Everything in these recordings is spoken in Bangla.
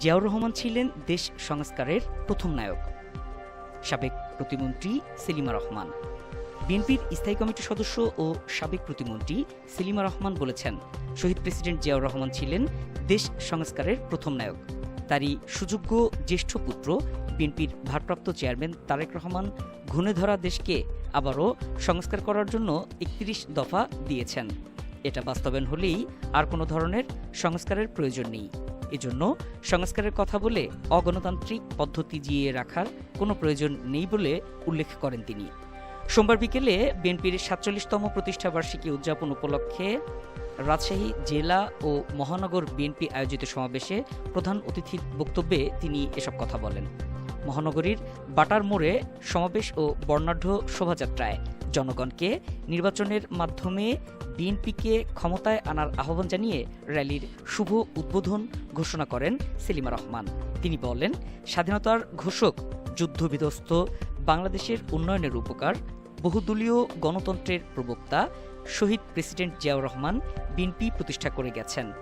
জিয়াউর রহমান ছিলেন দেশ সংস্কারের প্রথম নায়ক। সাবেক প্রতিমন্ত্রী সেলিমা রহমান। বিএনপির স্থায়ী কমিটির সদস্য ও সাবেক প্রতিমন্ত্রী সেলিমা রহমান বলেছেন, শহীদ প্রেসিডেন্ট জিয়াউর রহমান ছিলেন দেশ সংস্কারের প্রথম নায়ক। তারই সুযোগ্য জ্যেষ্ঠ পুত্র বিএনপির ভারপ্রাপ্ত চেয়ারম্যান তারেক রহমান ঘুণে ধরা দেশকে আবারও সংস্কার করার জন্য একত্রিশ দফা দিয়েছেন। এটা বাস্তবায়ন হলেই আর কোনো ধরনের সংস্কারের প্রয়োজন নেই। এজন্য সংস্কারের কথা বলে অগণতান্ত্রিক পদ্ধতি জিয়ে রাখার কোনো প্রয়োজন নেই বলে উল্লেখ করেন তিনি। সোমবার বিকেলে বিএনপির সাতচল্লিশতম প্রতিষ্ঠাবার্ষিকী উদযাপন উপলক্ষে রাজশাহী জেলা ও মহানগর বিএনপি আয়োজিত সমাবেশে প্রধান অতিথির বক্তব্যে তিনি এসব কথা বলেন। মহানগরীর বাটার মোড়ে সমাবেশ ও বর্ণাঢ্য শোভাযাত্রায় জনগণকে নির্বাচনের মাধ্যমে বিএনপিকে ক্ষমতায় আনার আহ্বান জানিয়ে র্যালির শুভ উদ্বোধন ঘোষণা করেন সেলিমা রহমান। তিনি বলেন, স্বাধীনতার ঘোষক, যুদ্ধবিধ্বস্ত, বাংলাদেশের উন্নয়নের উপকার, বহুদলীয় গণতন্ত্রের প্রবক্তা, শহীদ প্রেসিডেন্ট জিয়াউর রহমান বিএনপি প্রতিষ্ঠা করে গেছেন।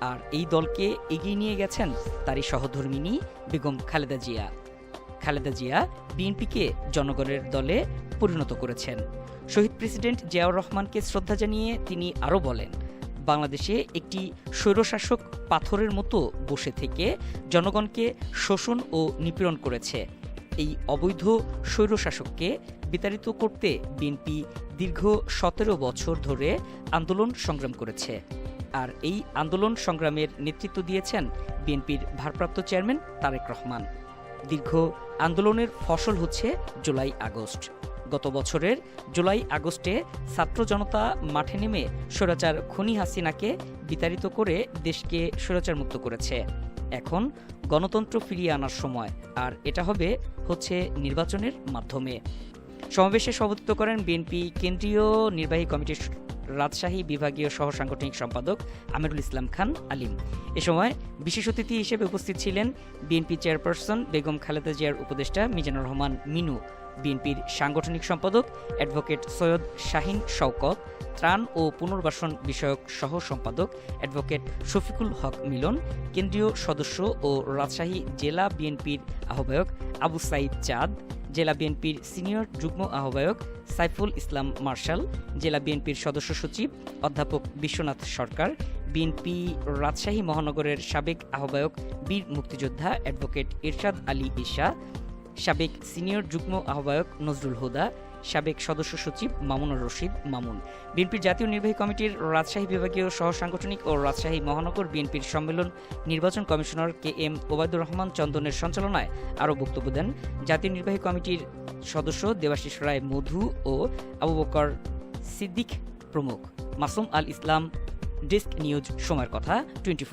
আর এই দলকে এগিয়ে নিয়ে গেছেন তারই সহধর্মিনী বেগম খালেদা জিয়া। খালেদা জিয়া বিএনপিকে জনগণের দলে পরিণত করেছেন। শহীদ প্রেসিডেন্ট জিয়াউর রহমানকে শ্রদ্ধা জানিয়ে তিনি আরও বলেন, বাংলাদেশে একটি স্বৈরশাসক পাথরের মতো বসে থেকে জনগণকে শোষণ ও নিপীড়ন করেছে। এই অবৈধ স্বৈরশাসককে বিতাড়িত করতে বিএনপি দীর্ঘ সতেরো বছর ধরে আন্দোলন সংগ্রাম করেছে। আর এই আন্দোলন সংগ্রামের নেতৃত্ব দিয়েছেন বিএনপির ভারপ্রাপ্ত চেয়ারম্যান তারেক রহমান। দীর্ঘ আন্দোলনের ফসল হচ্ছে জুলাই আগস্ট। গত বছরের জুলাই আগস্টে ছাত্র জনতা মাঠে নেমে স্বৈরাচার খনি হাসিনাকে বিতাড়িত করে দেশকে মুক্ত করেছে। এখন গণতন্ত্র ফিরিয়ে আনার সময়, আর এটা হবে হচ্ছে নির্বাচনের মাধ্যমে। সমাবেশে সভাপতিত্ব করেন বিএনপি কেন্দ্রীয় নির্বাহী কমিটির রাজশাহী বিভাগীয় সহ সাংগঠনিক সম্পাদক আমিরুল ইসলাম খান আলিম। এ সময় বিশেষ অতিথি হিসেবে উপস্থিত ছিলেন বিএনপি চেয়ারপারসন বেগম খালেদা জিয়ার উপদেষ্টা মিজানুর রহমান মিনু। বিএনপির সাংগঠনিক সম্পাদক অ্যাডভোকেট সৈয়দ শাহিন শওকত, ত্রাণ ও পুনর্বাসন বিষয়ক সহ সম্পাদক অ্যাডভোকেট শফিকুল হক মিলন, কেন্দ্রীয় সদস্য ও রাজশাহী জেলা বিএনপির আহ্বায়ক আবু সাইদ চাঁদ জেলা বিএনপির সিনিয়র যুগ্ম আহ্বায়ক সাইফুল ইসলাম মার্শাল, জেলা বিএনপির সদস্য সচিব অধ্যাপক বিশ্বনাথ সরকার, বিএনপি রাজশাহী মহানগরের সাবেক আহ্বায়ক বীর মুক্তিযোদ্ধা অ্যাডভোকেট ইরশাদ আলী ইশা সাবেক সিনিয়র যুগ্ম আহ্বায়ক নজরুল হুদা সাবেক সদস্য সচিব মামুনুর রশিদ মামুন। বিএনপির জাতীয় নির্বাহী কমিটির রাজশাহী বিভাগীয় সহ সাংগঠনিক ও রাজশাহী মহানগর বিএনপির সম্মেলন নির্বাচন commissioner K M Obaidur Rahman চন্দনের সঞ্চালনায় আরও বক্তব্য দেন। জাতীয় নির্বাহী কমিটির সদস্য দেবাশিস রায় মধু ও আবু বকর সিদ্দিক প্রমুখ। মাসুম আল ইসলাম, ডেস্ক নিউজ সময়ের কথা, টোয়েন্টি